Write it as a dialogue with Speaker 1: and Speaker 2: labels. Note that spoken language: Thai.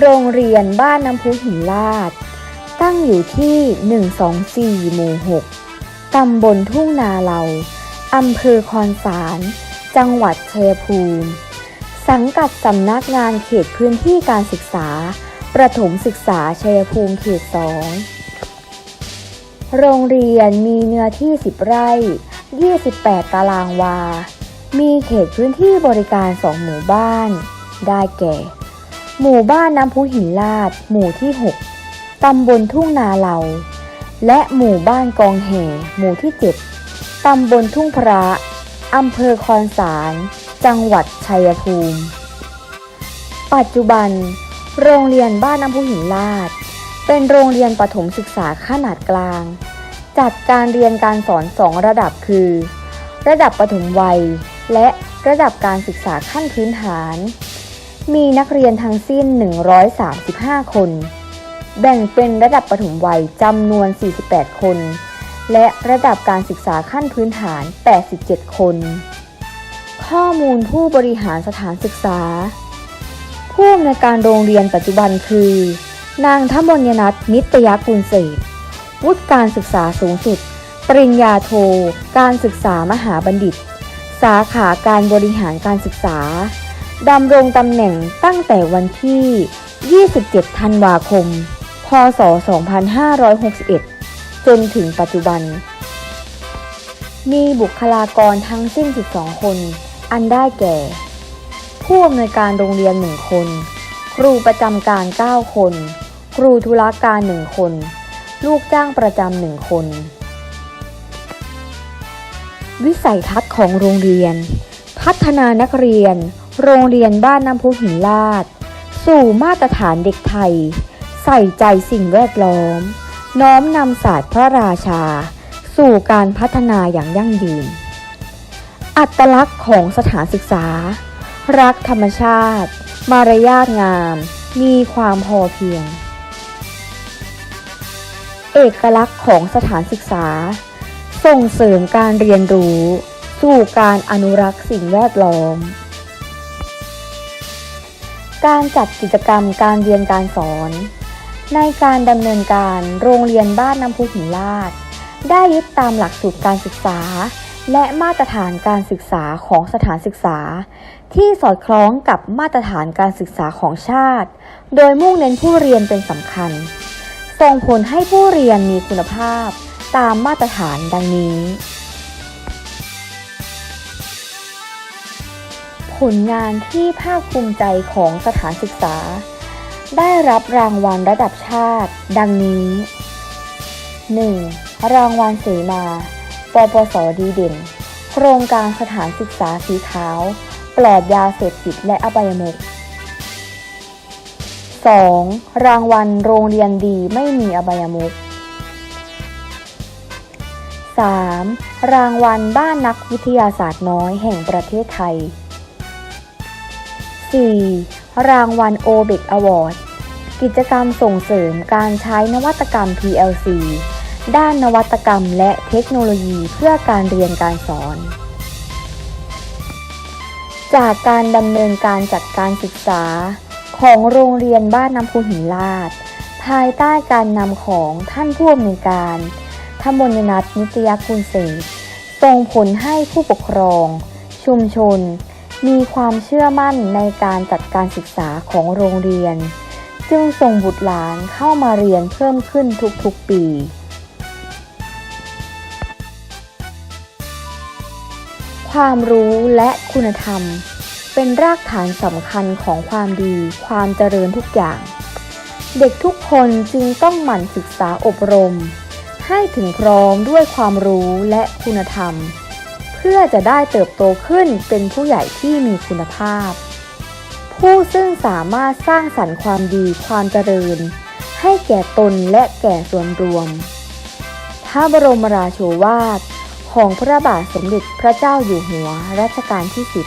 Speaker 1: โรงเรียนบ้านน้ำพุหินลาด ตั้งอยู่ที่ 124 หมู่ 6 ตำบลทุ่งนาเหลาอำเภอคอนสาร จังหวัดชัยภูมิ สังกัดสำนักงานเขตพื้นที่การศึกษา ประถมศึกษาชัยภูมิเขต 2 โรงเรียนมีเนื้อที่ 10 ไร่ 28 ตารางวา มีเขตพื้นที่บริการ 2 หมู่บ้าน ได้แก่ หมู่บ้านน้ำพุหินลาด หมู่ที่ 6 ตำบลทุ่งนาเหลา และหมู่บ้านกองแห่ หมู่ที่ 7 ตำบลทุ่งพระอำเภอคอนสาร จังหวัดชัยภูมิ ปัจจุบัน โรงเรียนบ้านน้ำพุหินลาด เป็นโรงเรียนประถมศึกษาขนาดกลาง จัดการเรียนการสอนสองระดับคือ ระดับประถมวัย และระดับการศึกษาขั้นพื้นฐาน มีนักเรียนทั้งสิ้น 135 คน แบ่งเป็นระดับประถมวัยจำนวน 48 คน และระดับการศึกษาขั้นพื้นฐาน 87 คน ข้อมูลผู้บริหารสถานศึกษา ผู้อำนวยการโรงเรียนปัจจุบันคือ นางทมนยนัทนิตยกุลเศษวุฒิการศึกษาสูงสุด ปริญญาโท การศึกษามหาบัณฑิต สาขาการบริหารการศึกษา ดำรงตำแหน่งตั้งแต่วันที่ 27 ธันวาคม พศ 2561 จนถึงปัจจุบัน มีบุคลากรทั้งสิ้น 12 คน อันได้แก่ ผู้อำนวยการโรงเรียน 1 คน ครูประจำการ 9 คน ครูธุรการ 1 คน ลูกจ้างประจำหนึ่งคน วิสัยทัศน์ของโรงเรียน พัฒนานักเรียน โรงเรียนบ้านน้ำพุหินลาด สู่มาตรฐานเด็กไทย ใส่ใจสิ่งแวดล้อม น้อมนำศาสตร์พระราชา สู่การพัฒนาอย่างยั่งยืน อัตลักษณ์ของสถานศึกษา รักธรรมชาติ มารยาทงาม มีความพอเพียง เอกลักษณ์ของสถานศึกษา ส่งเสริมการเรียนรู้ สู่การอนุรักษ์สิ่งแวดล้อม การจัดกิจกรรมการเรียนการสอน ในการดำเนินการโรงเรียนบ้านน้ำพุหินลาดได้ยึดตามหลักสูตรการศึกษา และมาตรฐานการศึกษาของสถานศึกษา ที่สอดคล้องกับมาตรฐานการศึกษาของชาติ โดยมุ่งเน้นผู้เรียนเป็นสำคัญ ส่งผลให้ผู้เรียนมีคุณภาพตามมาตรฐานดังนี้ ผลงานที่ภาคภูมิใจของสถานศึกษา ได้รับรางวัลระดับชาติ ดังนี้ 1. รางวัลเสมา ปปสดีเด่น โครงการสถานศึกษาสีขาว ปลอดยาเสพติดและอบายมุข 2. รางวัลโรงเรียนดีไม่มีอบายมุข 3. รางวัลบ้านนักวิทยาศาสตร์น้อยแห่งประเทศไทย 4. รางวัลโอเบกอวอร์ดกิจกรรมส่งเสริมการใช้นวัตกรรม PLC ด้านนวัตกรรมและเทคโนโลยีเพื่อการเรียนการสอน จากการดำเนินการจัดการศึกษา ของโรงเรียนบ้านน้ำพุหินลาด ภายใต้การนำของท่านผู้อำนวยการธมนยนัทนิตยกุลเศรษฐ์ส่งผลให้ผู้ปกครอง ชุมชน มีความเชื่อมั่นในการจัดการศึกษาของโรงเรียน จึงส่งบุตรหลานเข้ามาเรียนเพิ่มขึ้นทุกๆปีความรู้และคุณธรรม เป็นรากฐานสำคัญของความดี ความเจริญทุกอย่าง เด็กทุกคนจึงต้องหมั่นศึกษาอบรม ให้ถึงพร้อมด้วยความรู้และคุณธรรม พื่อจะได้เติบโตขึ้นเป็นผู้ใหญ่ที่มีคุณภาพ ผู้ซึ่งสามารถสร้างสรรค์ความดีความเจริญ ให้แก่ตนและแก่ส่วนรวม พระบรมราโชวาทของพระบาทสมเด็จพระเจ้าอยู่หัวรัชกาลที่สิบ